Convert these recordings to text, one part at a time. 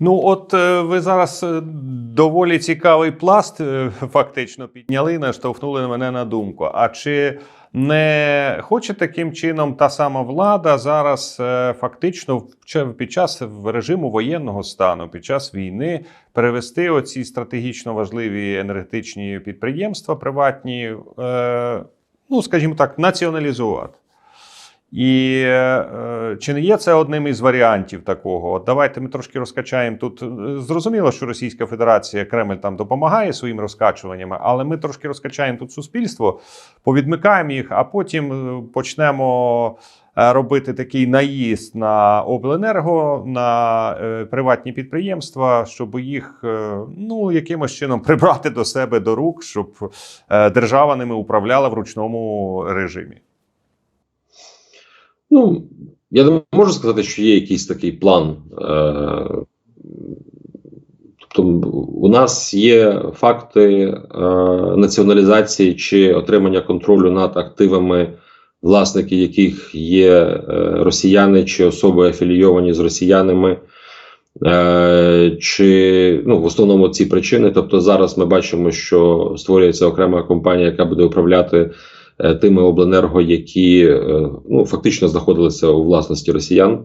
Ну, от е, ви зараз е, доволі цікавий пласт е, фактично підняли, наштовхнули мене на думку. А чи не хоче таким чином та сама влада зараз фактично під час режиму воєнного стану, під час війни перевести оці стратегічно важливі енергетичні підприємства приватні, ну скажімо так, націоналізувати? І е, чи не є це одним із варіантів такого? От давайте ми трошки розкачаємо тут. е, Зрозуміло, що Російська Федерація Кремль там допомагає своїм розкачуваннями, але ми трошки розкачаємо тут суспільство, повідмикаємо їх, а потім е, почнемо е, робити такий наїзд на обленерго, на е, приватні підприємства, щоб їх е, ну якимось чином прибрати до себе до рук, щоб е, держава ними управляла в ручному режимі. Ну, я не можу сказати, що є якийсь такий план. Е, Тобто, у нас є факти е, націоналізації чи отримання контролю над активами, власники яких є е, росіяни чи особи афілійовані з росіянами. Е, чи ну в основному ці причини. Тобто, зараз ми бачимо, що створюється окрема компанія, яка буде управляти тими обленерго, які е, ну фактично знаходилися у власності росіян.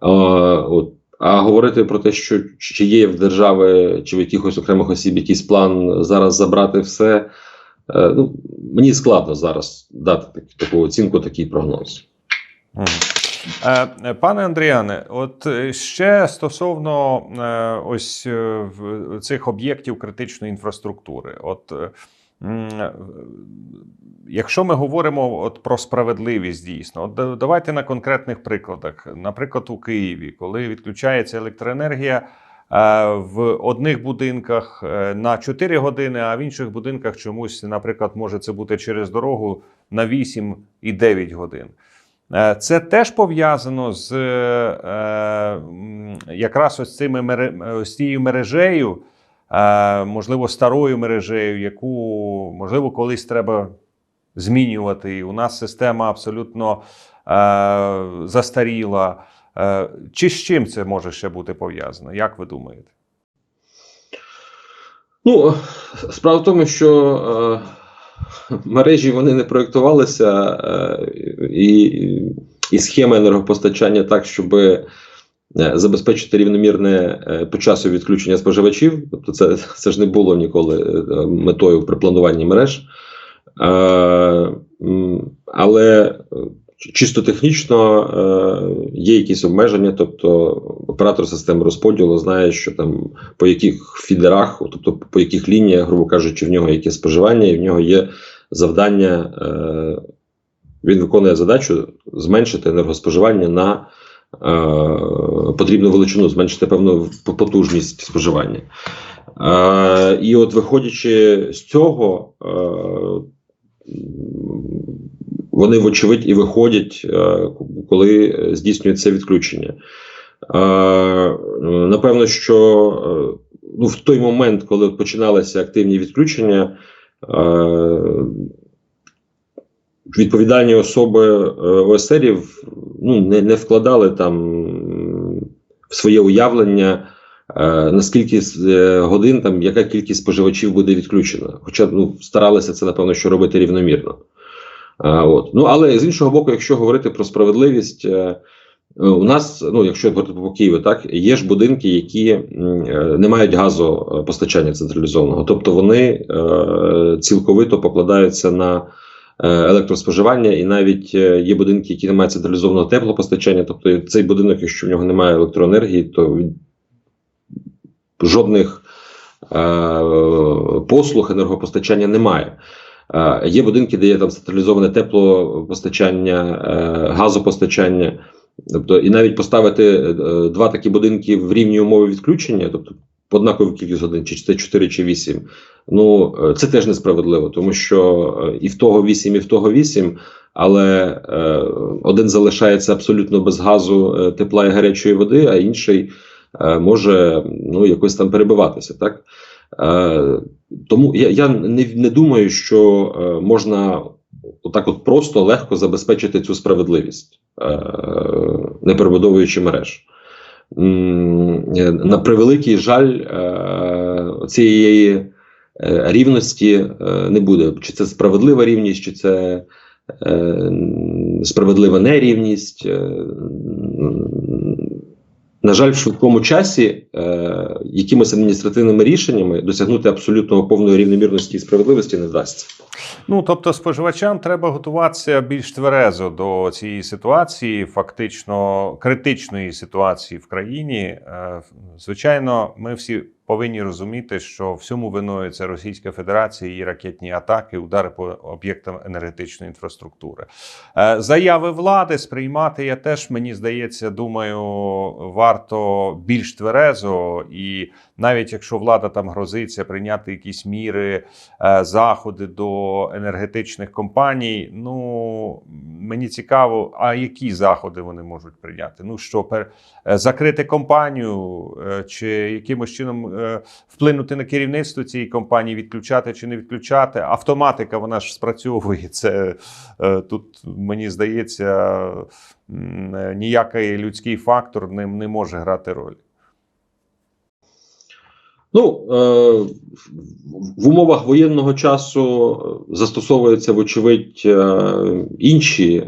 От. А говорити про те, що чи є в держави чи в якихось окремих осіб якийсь план зараз забрати все. е, Ну мені складно зараз дати так, таку оцінку, такий прогноз. Е, е, Пане Андріане, от е, ще стосовно е, ось е, цих об'єктів критичної інфраструктури. От е, е, якщо ми говоримо от про справедливість дійсно, от давайте на конкретних прикладах. Наприклад, у Києві, коли відключається електроенергія. е, В одних будинках е, на 4 години, а в інших будинках чомусь, наприклад, може це бути через дорогу на 8 і 9 годин. Е, Це теж пов'язано з е, якраз ось цими ось цією мережею, е, можливо, старою мережею, яку можливо колись треба змінювати. У нас система абсолютно застаріла. Чи з чим це може ще бути пов'язано? Як ви думаєте? Ну, справа в тому, що е, мережі вони не проєктувалися, е, і, і схема енергопостачання так, щоб забезпечити рівномірне е, по часу відключення споживачів. Тобто, це, це ж не було ніколи е, метою при плануванні мереж. Е, але е, чисто технічно е, є якісь обмеження, тобто оператор системи розподілу знає, що там по яких фідерах, тобто по яких лініях, грубо кажучи, в нього яке споживання, і в нього є завдання. Е, він виконує задачу зменшити енергоспоживання на е, потрібну величину, зменшити певну потужність споживання. Е, і от виходячи з цього, е, вони, вочевидь, і виходять, е, коли здійснюється відключення. Е, Напевно, що е, ну, в той момент, коли починалися активні відключення, е, відповідальні особи е, ОСРів ну, не, не вкладали там в своє уявлення, е, наскільки е, годин, там, яка кількість споживачів буде відключена. Хоча ну, старалися це, напевно, що робити рівномірно. А, от. Ну, але з іншого боку, якщо говорити про справедливість, е, е, у нас, ну якщо говорити по Києву, так є ж будинки, які е, не мають газопостачання централізованого, тобто вони е, цілковито покладаються на е, електроспоживання, і навіть е, є будинки, які не мають централізованого теплопостачання. Тобто цей будинок, якщо в нього немає електроенергії, то жодних е, послуг енергопостачання немає. Е, Є будинки, де є там централізоване теплопостачання, е, газопостачання. Тобто, і навіть поставити е, два такі будинки в рівні умови відключення, тобто по однаковій кількість годин, чи це 4 чи 8, ну е, це теж несправедливо, тому що е, і в того 8, і в того 8, але е, один залишається абсолютно без газу, тепла і гарячої води, а інший може ну, якось там перебиватися. так? Тому я, я не, не думаю, що можна отак от просто легко забезпечити цю справедливість, не перебудовуючи мереж. Е, на превеликий жаль, е, цієї е, рівності не буде. Чи це справедлива рівність, чи це справедлива нерівність. На жаль, в швидкому часі е, якимись адміністративними рішеннями досягнути абсолютно повної рівномірності і справедливості не вдасться. Ну тобто, споживачам треба готуватися більш тверезо до цієї ситуації, фактично критичної ситуації в країні. Е, Звичайно, ми всі повинні розуміти, що всьому виною це Російська Федерація, її ракетні атаки, удари по об'єктам енергетичної інфраструктури. Е, Заяви влади сприймати я теж мені здається, думаю, варто більш тверезо, і навіть якщо влада там грозиться прийняти якісь міри, е, заходи до енергетичних компаній. Ну мені цікаво, а які заходи вони можуть прийняти? Ну що пер... е, закрити компанію, е, чи якимось чином е, вплинути на керівництво цієї компанії, відключати чи не відключати? Автоматика вона ж спрацьовує. Це тут мені здається, ніякий людський фактор не, не може грати роль. Ну, е, в умовах воєнного часу е, застосовуються, вочевидь, е, інші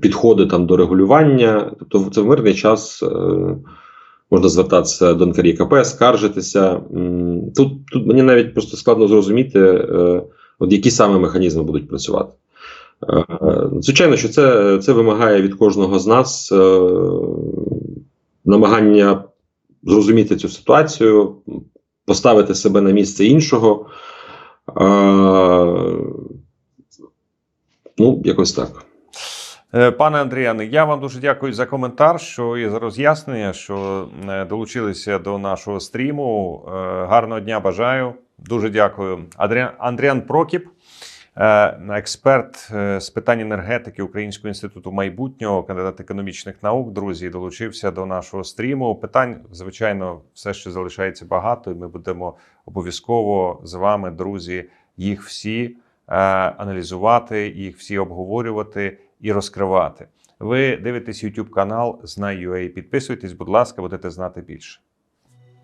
підходи там до регулювання. Тобто, це в мирний час можна звертатися до НКРІКП, скаржитися. Тут, тут мені навіть просто складно зрозуміти, от які саме механізми будуть працювати. Звичайно, що це, це вимагає від кожного з нас намагання зрозуміти цю ситуацію, поставити себе на місце іншого. Е, ну, якось так. Е, Пане Андріане, я вам дуже дякую за коментар, що і за роз'яснення, що е, долучилися до нашого стріму. Е, Гарного дня бажаю. Дуже дякую. Андріан Прокіп, експерт е, з питань енергетики Українського інституту майбутнього, кандидат економічних наук. Друзі, долучився до нашого стріму. Питань, звичайно, все ще залишається багато, і ми будемо обов'язково з вами, друзі, їх всі е, аналізувати, їх всі обговорювати і розкривати. Ви дивитесь YouTube канал Знай.ua. Підписуйтесь, будь ласка, будете знати більше.